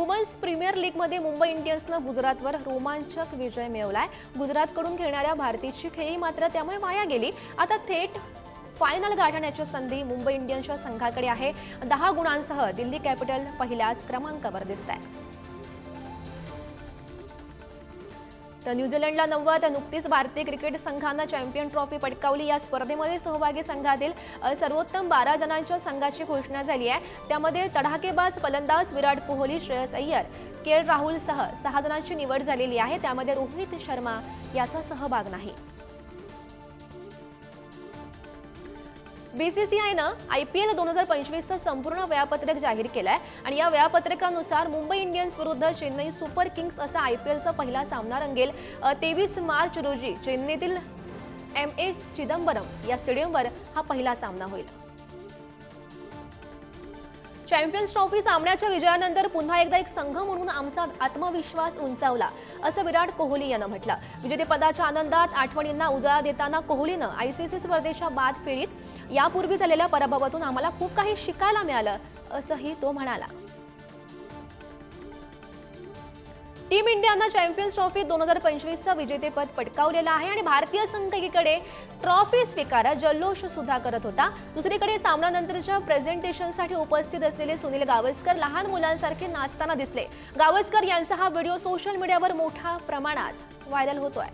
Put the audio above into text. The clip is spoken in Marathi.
वुमन्स प्रीमियर लीगमध्ये मुंबई इंडियन्सनं गुजरातवर रोमांचक विजय मिळवलाय. गुजरातकडून खेळणाऱ्या भारतीची खेळी मात्र त्यामुळे वाया गेली. आता थेट फायनल गाठण्याची संधी मुंबई इंडियन्सच्या संघाकडे आहे. दहा गुणांसह दिल्ली कॅपिटल पहिल्याच क्रमांकावर दिसत आहे तर न्यूझीलंडला नव्वद नुकतीच भारतीय क्रिकेट संघानं चॅम्पियन ट्रॉफी पटकावली. या स्पर्धेमध्ये सहभागी संघातील सर्वोत्तम बारा जणांच्या संघाची घोषणा झाली आहे. त्यामध्ये तडाखेबाज फलंदाज विराट कोहली श्रेयस अय्यर के. एल राहुलसह सहा जणांची निवड झालेली आहे. त्यामध्ये रोहित शर्मा याचा सहभाग नाही. बीसीसीआयनं आय पी एल दोन हजार पंचवीसचं संपूर्ण वेळापत्रक जाहीर केलंय आणि या वेळापत्रकानुसार मुंबई इंडियन्स विरुद्ध चेन्नई सुपर किंग्स असा आय पी एलचा पहिला सामना रंगेल. तेवीस मार्च रोजी चेन्नईतील एम ए चिदंबरम या स्टेडियमवर हा पहिला सामना होईल. चॅम्पियन्स ट्रॉफी सामन्याच्या विजयानंतर पुन्हा एकदा एक संघ म्हणून आमचा आत्मविश्वास उंचावला. असं विराट कोहली यानं म्हटलं. विजेतेपदाच्या आनंदात आठवणींना उजाळा देताना कोहलीनं आयसीसी स्पर्धेच्या बाद फेरीत यापूर्वी झालेल्या पराभवातून आम्हाला खूप काही शिकायला मिळालं असंही तो म्हणाला. टीम इंडियानं चॅम्पियन्स ट्रॉफी दोन हजार पंचवीसचं विजेतेपद पटकावलेलं आहे आणि भारतीय संघ एकीकडे ट्रॉफी स्वीकारत जल्लोष सुद्धा करत होता. दुसरीकडे सामन्यानंतरच्या प्रेझेंटेशनसाठी उपस्थित असलेले सुनील गावस्कर लहान मुलांसारखे नाचताना दिसले. गावस्कर यांचा हा व्हिडिओ सोशल मीडियावर मोठ्या प्रमाणात व्हायरल होतोय.